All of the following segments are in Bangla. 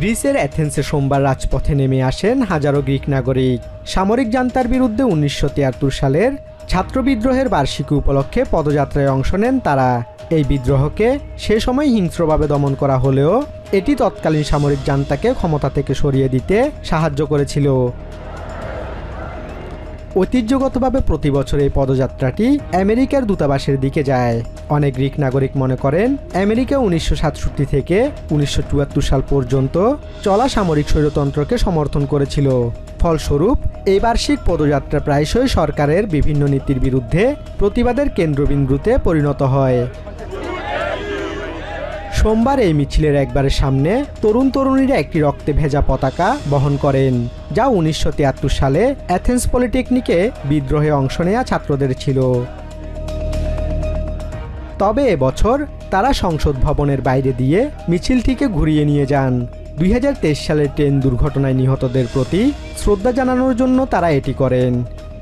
গ্রিসের অ্যাথেন্সে সোমবার রাজপথে নেমে আসেন হাজারো গ্রিক নাগরিক। সামরিক জান্তার বিরুদ্ধে উনিশশো তিয়াত্তর সালের ছাত্র বিদ্রোহের বার্ষিকী উপলক্ষে পদযাত্রায় অংশ নেন তারা। এই বিদ্রোহকে সে সময় হিংস্রভাবে দমন করা হলেও এটি তৎকালীন সামরিক জান্তাকে ক্ষমতা থেকে সরিয়ে দিতে সাহায্য করেছিল। ঐতিহ্যগতভাবে প্রতি বছর এই পদযাত্রাটি আমেরিকার দূতাবাসের দিকে যায়। অনেক গ্রিক নাগরিক মনে করেন, আমেরিকা উনিশশো সাতষট্টি থেকে উনিশশো চুয়াত্তর সাল পর্যন্ত চলা সামরিক স্বৈরতন্ত্রকে সমর্থন করেছিল। ফলস্বরূপ, এই বার্ষিক পদযাত্রা প্রায়শই সরকারের বিভিন্ন নীতির বিরুদ্ধে প্রতিবাদের কেন্দ্রবিন্দুতে পরিণত হয়। সোমবার এই মিছিলের একবারের সামনে তরুণ তরুণীরা একটি রক্তে ভেজা পতাকা বহন করেন, যা উনিশশো তিয়াত্তর সালে অ্যাথেন্স পলিটেকনিকে বিদ্রোহে অংশ নেয়া ছাত্রদের ছিল। তবে এবছর তারা সংসদ ভবনের বাইরে দিয়ে মিছিলটিকে ঘুরিয়ে নিয়ে যান। দুই হাজার তেইশ সালের ট্রেন দুর্ঘটনায় নিহতদের প্রতি শ্রদ্ধা জানানোর জন্য তারা এটি করেন।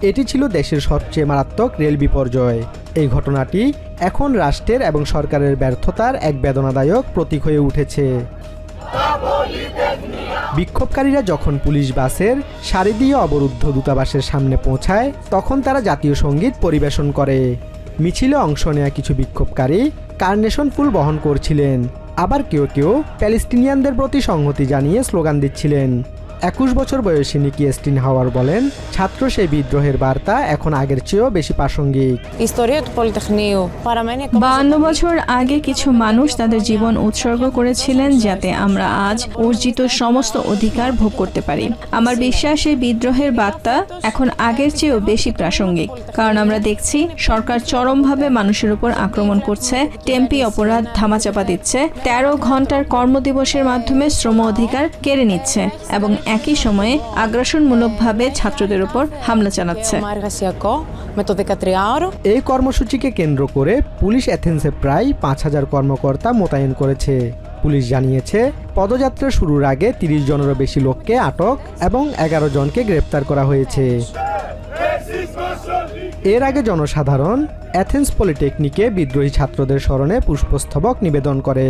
এটি ছিল দেশের সবচেয়ে মারাত্মক রেল বিপর্যয়। এই ঘটনাটি এখন রাষ্ট্রের এবং সরকারের ব্যর্থতার এক বেদনাদায়ক প্রতীক হয়ে উঠেছে। বিক্ষোভকারীরা যখন পুলিশ বাসের সারি দিয়ে অবরুদ্ধ দূতাবাসের সামনে পৌঁছায়, তখন তারা জাতীয় সংগীত পরিবেশন করে। মিছিলে অংশ নেয়া কিছু বিক্ষোভকারী কার্নেশন ফুল বহন করছিলেন। আবার কেউ কেউ প্যালেস্টিনিয়ানদের প্রতি সংহতি জানিয়ে স্লোগান দিচ্ছিলেন। একুশ বছর বয়সী নিকি এস্টিন হাওয়ার বলেন ছাত্র সেই বিদ্রোহের বার্তা এখন আগের চেয়েও বেশি প্রাসঙ্গিক। বান্ন বছর আগে কিছু মানুষ তাদের জীবন উৎসর্গ করেছিলেন যাতে আমরা আজ অর্জিত সমস্ত অধিকার ভোগ করতে পারি। আমার বিশ্বাস এই বিদ্রোহের বার্তা এখন আগের চেয়েও বেশি প্রাসঙ্গিক। কারণ আমরা দেখছি সরকার চরমভাবে মানুষের উপর আক্রমণ করছে টেম্পি অপরাধ ধামাচাপা দিচ্ছে তেরো ঘণ্টার কর্মদিবসের মাধ্যমে শ্রম অধিকার কেড়ে নিচ্ছে এবং একই সময়ে আগ্রাসনমূলকভাবে ছাত্রদের উপর হামলা চালাচ্ছে। এই কর্মসূচিকে কেন্দ্র করে পুলিশ অ্যাথেন্সে প্রায় পাঁচ হাজার কর্মকর্তা মোতায়েন করেছে। পুলিশ জানিয়েছে, পদযাত্রা শুরুর আগে তিরিশ জনেরও বেশি লোককে আটক এবং এগারো জনকে গ্রেপ্তার করা হয়েছে। এর আগে জনসাধারণ অ্যাথেন্স পলিটেকনিকে বিদ্রোহী ছাত্রদের স্মরণে পুষ্পস্তবক নিবেদন করে।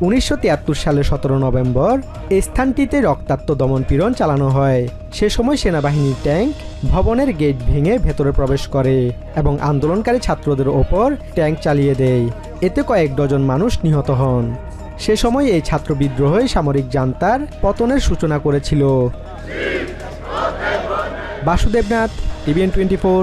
উনিশশো সালের সতেরো নভেম্বর এই স্থানটিতে রক্তাক্ত দমন পীড়ন চালানো হয়। সে সময় সেনাবাহিনীর ট্যাঙ্ক ভবনের গেট ভেঙে ভেতরে প্রবেশ করে এবং আন্দোলনকারী ছাত্রদের ওপর ট্যাঙ্ক চালিয়ে দেয়। এতে কয়েক ডজন মানুষ নিহত হন। সে সময় এই ছাত্র বিদ্রোহই সামরিক জান্তার পতনের সূচনা করেছিল। Basudebnath TVN twenty four